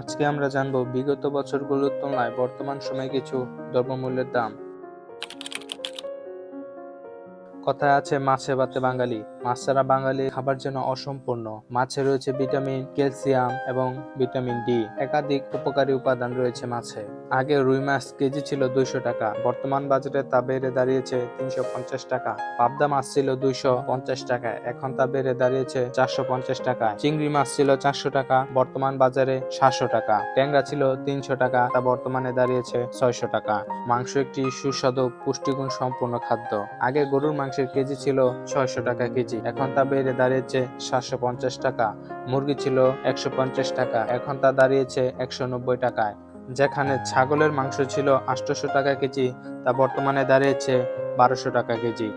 আজকে আমরা জানব, বিগত বছরগুলোর তুলনায় বর্তমান সময়ে কিছু দ্রব্যমূল্যের দাম। কথায় আছে, মাছে ভাতে বাঙালি। মাছ ছাড়া বাঙালি খাবার যেন অসম্পূর্ণ। মাছে রয়েছে ভিটামিন, ক্যালসিয়াম এবং ভিটামিন ডি। একাধিক উপকারী উপাদান রয়েছে মাছে। আগে রুই মাছ কেজি ছিল দুইশো টাকা। বর্তমান বাজারে তা বেড়ে দাঁড়িয়েছে তিনশো পঞ্চাশ টাকা। পাবদা মাছ ছিল দুইশো পঞ্চাশ টাকা এখন তা বেড়ে দাঁড়িয়েছে চারশো পঞ্চাশ টাকা চিংড়ি মাছ ছিল চারশো টাকা। বর্তমান বাজারে সাতশো টাকা। ট্যাংরা ছিল তিনশো টাকা। তা বর্তমানে দাঁড়িয়েছে ছয়শো টাকা। মাংস একটি সুস্বাদু পুষ্টিগুণ সম্পূর্ণ খাদ্য। আগে গরুর মাংসের কেজি ছিল ছয়শো টাকা কেজি। এখন তা বেড়ে দাঁড়িয়েছে সাতশো পঞ্চাশ টাকা। মুরগি ছিল একশো পঞ্চাশ টাকা। এখন তা দাঁড়িয়েছে একশো নব্বই টাকায়। যেখানে ছাগলের মাংস ছিল আটশোশো টাকা কেজি, তা বর্তমানে দাঁড়িয়েছে বারোশো টাকা কেজি।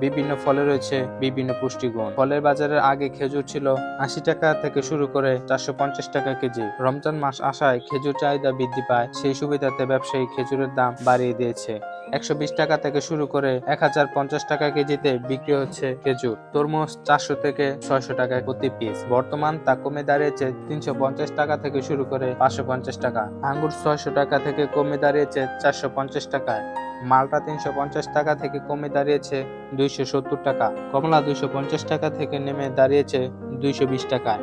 বিভিন্ন ফলে রয়েছে বিভিন্ন পুষ্টিগুণ। ফলের বাজারের আগে খেজুর ছিল আশি টাকা থেকে শুরু করে চারশো পঞ্চাশ টাকা কেজি। রমজান মাস আসায় খেজুর চাহিদা বৃদ্ধি পায়। সেই সুবিধাতে ব্যবসায়ী খেজুরের দাম বাড়িয়ে দিয়েছে। একশো বিশ টাকা থেকে শুরু করে এক হাজার পঞ্চাশ টাকা কেজিতে বিক্রি হচ্ছে খেজুর। তরমুজ চারশো থেকে ছয়শো টাকা প্রতি পিস বর্তমান তা কমে দাঁড়িয়েছে তিনশো পঞ্চাশ টাকা থেকে শুরু করে পাঁচশো পঞ্চাশ টাকা। আঙ্গুর ছয়শো টাকা থেকে কমে দাঁড়িয়েছে চারশো পঞ্চাশ টাকায়। মালটা তিনশো পঞ্চাশ টাকা থেকে কমে দাঁড়িয়েছে দুইশো সত্তর টাকা। কমলা দুইশো পঞ্চাশ টাকা থেকে নেমে দাঁড়িয়েছে দুইশো বিশ টাকায়।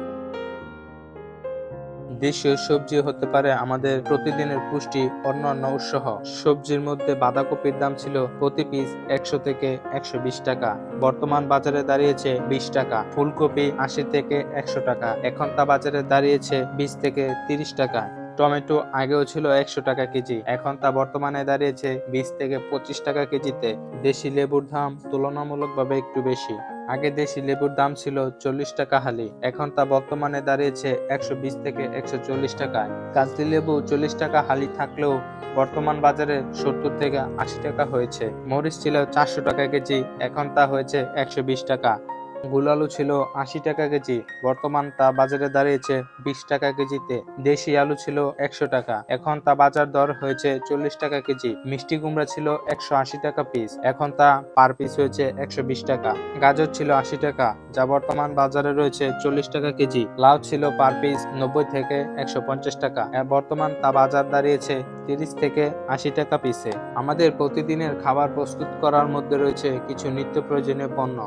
দেশীয় সবজি হতে পারে আমাদের প্রতিদিনের পুষ্টি, অন্যান্য উৎসহ। সবজির মধ্যে বাঁধাকপির দাম ছিল প্রতি পিস একশো থেকে একশো বিশ টাকা। বর্তমান বাজারে দাঁড়িয়েছে বিশ টাকা। ফুলকপি আশি থেকে একশো টাকা। এখন তা বাজারে দাঁড়িয়েছে বিশ থেকে তিরিশ টাকা। টমেটো আগেও ছিল একশো টাকা কেজি। এখন তা বর্তমানে দাঁড়িয়েছে বিশ থেকে পঁচিশ টাকা কেজিতে। দেশি লেবুর দাম তুলনামূলকভাবে একটু বেশি। আগে দেশি লেবুর দাম ছিল চল্লিশ টাকা হালি, এখন তা বর্তমানে দাঁড়িয়েছে একশো বিশ থেকে একশো চল্লিশ টাকায়। কাজলি লেবু চল্লিশ টাকা হালি থাকলেও বর্তমান বাজারে সত্তর থেকে আশি টাকা হয়েছে। মরিচ ছিল চারশো টাকা কেজি, এখন তা হয়েছে একশো বিশ টাকা। গুলালু ছিল আশি টাকা কেজি। বর্তমান তা বাজারে দাঁড়িয়েছে বিশ টাকা কেজিতে। দেশি আলু ছিল একশো টাকা। এখন তা বাজার দর হয়েছে চল্লিশ টাকা কেজি। মিষ্টি কুমড়া ছিল একশো আশি টাকা পিস এখন তা পার পিস হয়েছে একশো বিশ টাকা। গাজর ছিল আশি টাকা, যা বর্তমান বাজারে রয়েছে চল্লিশ টাকা কেজি। লাউ ছিল পার পিস নব্বই থেকে একশো পঞ্চাশ টাকা। বর্তমান তা বাজার দাঁড়িয়েছে তিরিশ থেকে আশি টাকা পিসে আমাদের প্রতিদিনের খাবার প্রস্তুত করার মধ্যে রয়েছে কিছু নিত্য প্রয়োজনীয় পণ্য।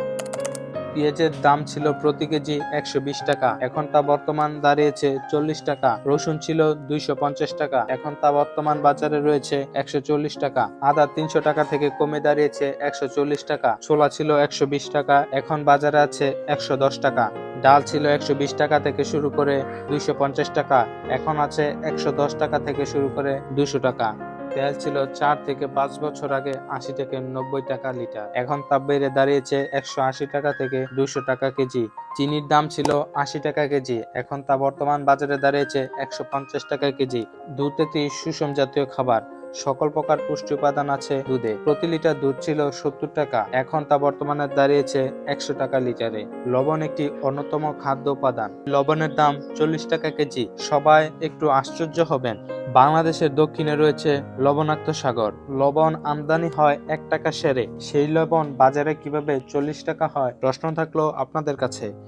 পেঁয়াজের দাম ছিল প্রতি কেজি একশো বিশ টাকা। এখন তা বর্তমান দাঁড়িয়েছে চল্লিশ টাকা। রসুন ছিল দুইশো পঞ্চাশ টাকা। এখন তা বর্তমান বাজারে রয়েছে একশো চল্লিশ টাকা। আদা তিনশো টাকা থেকে কমে দাঁড়িয়েছে একশো চল্লিশ টাকা। ছোলা ছিল একশো বিশ টাকা। এখন বাজারে আছে একশো দশ টাকা। ডাল ছিল একশো বিশ টাকা থেকে শুরু করে দুইশো পঞ্চাশ টাকা। এখন আছে একশো দশ টাকা থেকে শুরু করে দুশো টাকা। তেল ছিল চার থেকে পাঁচ বছর আগে আশি থেকে নব্বই টাকা লিটার। এখন তা বেড়ে দাঁড়িয়েছে একশো আশি টাকা থেকে দুশো টাকা কেজি। চিনির দাম ছিল আশি টাকা কেজি। এখন তা বর্তমান বাজারে দাঁড়িয়েছে একশো পঞ্চাশ টাকা কেজি। দুধ একটি সুষম জাতীয় খাবার। সকল প্রকার পুষ্টি উপাদান আছে দুধে। প্রতি লিটার দুধ ছিল সত্তর টাকা। এখন তা বর্তমানে দাঁড়িয়েছে একশো টাকা লিটারে। লবণ একটি অন্যতম খাদ্য উপাদান। লবণের দাম চল্লিশ টাকা কেজি। সবাই একটু আশ্চর্য হবেন। বাংলাদেশের দক্ষিণে রয়েছে লবণাক্ত সাগর। লবণ আমদানি হয় এক টাকা সেরে। সেই লবণ বাজারে কীভাবে চল্লিশ টাকা হয়? প্রশ্ন থাকল আপনাদের কাছে।